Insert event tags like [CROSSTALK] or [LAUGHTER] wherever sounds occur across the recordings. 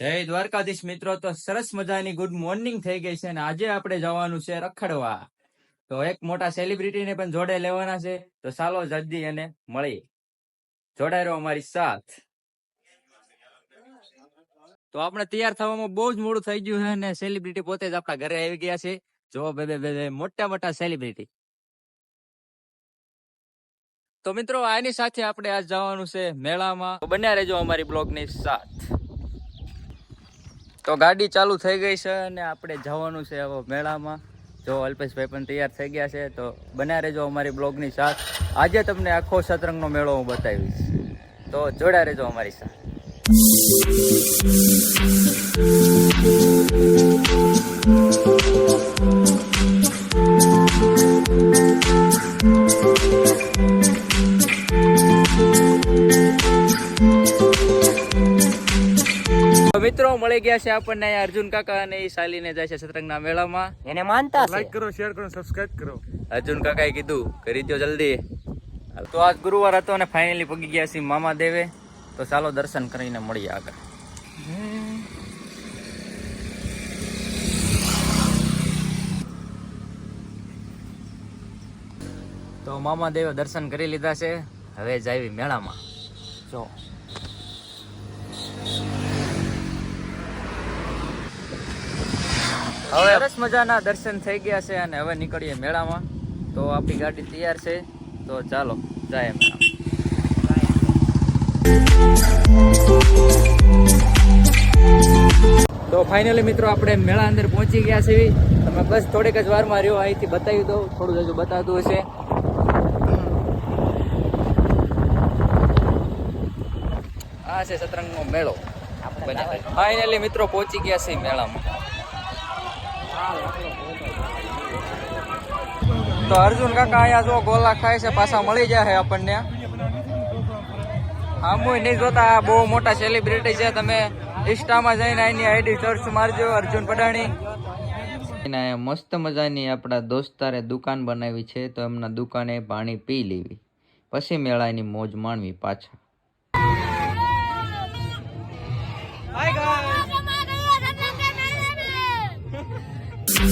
જય દ્વારકાધીશ મિત્રો. તો સરસ મજાની ગુડ મોર્નિંગ થઈ ગઈ છે અને આજે આપણે જવાનું છે રખડવા. તો એક મોટા સેલિબ્રિટીને પણ જોડે લેવાના છે. તો ચાલો જલ્દી એને મળીએ. જોડાઈ અમારી સાથ. તો આપણે તૈયાર થવામાં બહુ જ મોડું થઈ ગયું છે અને સેલિબ્રિટી પોતે જ આપણા ઘરે આવી ગયા છે. જો બે બે મોટા મોટા સેલિબ્રિટી તો મિત્રો આની સાથે આપણે આજ જવાનું છે મેળામાં. બન્યા રહેજો અમારી બ્લોગની સાથ. તો ગાડી ચાલુ થઈ ગઈ છે અને આપણે જવાનું છે હવે મેળામાં. જો અલ્પેશભાઈ પણ તૈયાર થઈ ગયા છે, તો બન્યા રહેજો અમારી બ્લોગની સાથ. આજે તમને આખો શતરંગનો મેળો હું બતાવીશ. તો જોડા રહેજો અમારી સાથે. મિત્રો મળી ગયા છે આપણને અર્જુન કાકા અને એ સાલીને જાય છે સતરંગના મેળામાં. એને માનતા છે. લાઈક કરો શેર કરો સબસ્ક્રાઇબ કરો. અર્જુન કાકાએ કીધું કરી દો જલ્દી. તો આજ ગુરુવાર હતો અને ફાઇનલી પગી ગયા છીએ મામા દેવે. તો ચાલો દર્શન કરીને મળીએ આગળ. તો મામા દેવે દર્શન કરી લીધા છે. હવે જાવી મેળામાં. જો. હવે સરસ મજાના દર્શન થઈ ગયા છે અને હવે નીકળીએ મેળામાં. તો આપણી ગાડી તૈયાર છે. તો ચાલો જાય મેળા તો ફાઇનલી મિત્રો આપણે મેળા અંદર પહોંચી ગયા છીએ. તમે બસ થોડીક જ વારમાં રહ્યો અહીંથી બતાવી દઉં થોડું હજુ બતાવતું હશે. આ છે સતરંગનો મેળો. ફાઇનલી મિત્રો પહોંચી ગયા છે મેળામાં. તો અર્જુન કાકા અહીંયા જો ગોલા ખાય છે, પાછા મળી જાય આપણને. આમુય નહીં જોતા બહુ મોટા સેલિબ્રિટી છે. તમે ઇન્સ્ટામાં જઈને એની આઈડી સર્ચ મારજો, અર્જુન પડાણી. મસ્ત મજાની આપણા દોસ્તારે દુકાન બનાવી છે, તો એમના દુકાને પાણી પી લેવી. પછી મેળાની મોજ માણવી પાછા. થઈ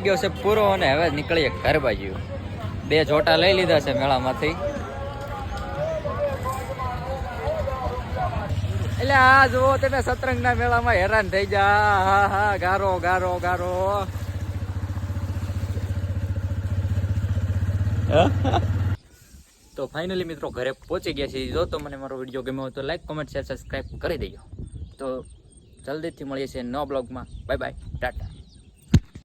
ગયો છે પૂરો અને હવે નીકળીએ ઘર બાજુ. બે જોટા લઈ લીધા છે મેળામાંથી. એટલે આ જુઓ તમે સતરંગના મેળામાં હેરાન થઈ જા. હા હા, ગારો ગારો ગારો. [LAUGHS] તો ફાઇનલી મિત્રો ઘરે પહોંચી ગયા છીએ. જો તો મને મારો વીડિયો ગમ્યો હોય તો લાઈક કોમેન્ટ શેર સબસ્ક્રાઈબ કરી દેજો. તો જલ્દીથી મળીએ છીએ નવા બ્લોગમાં બાય બાય ટાટા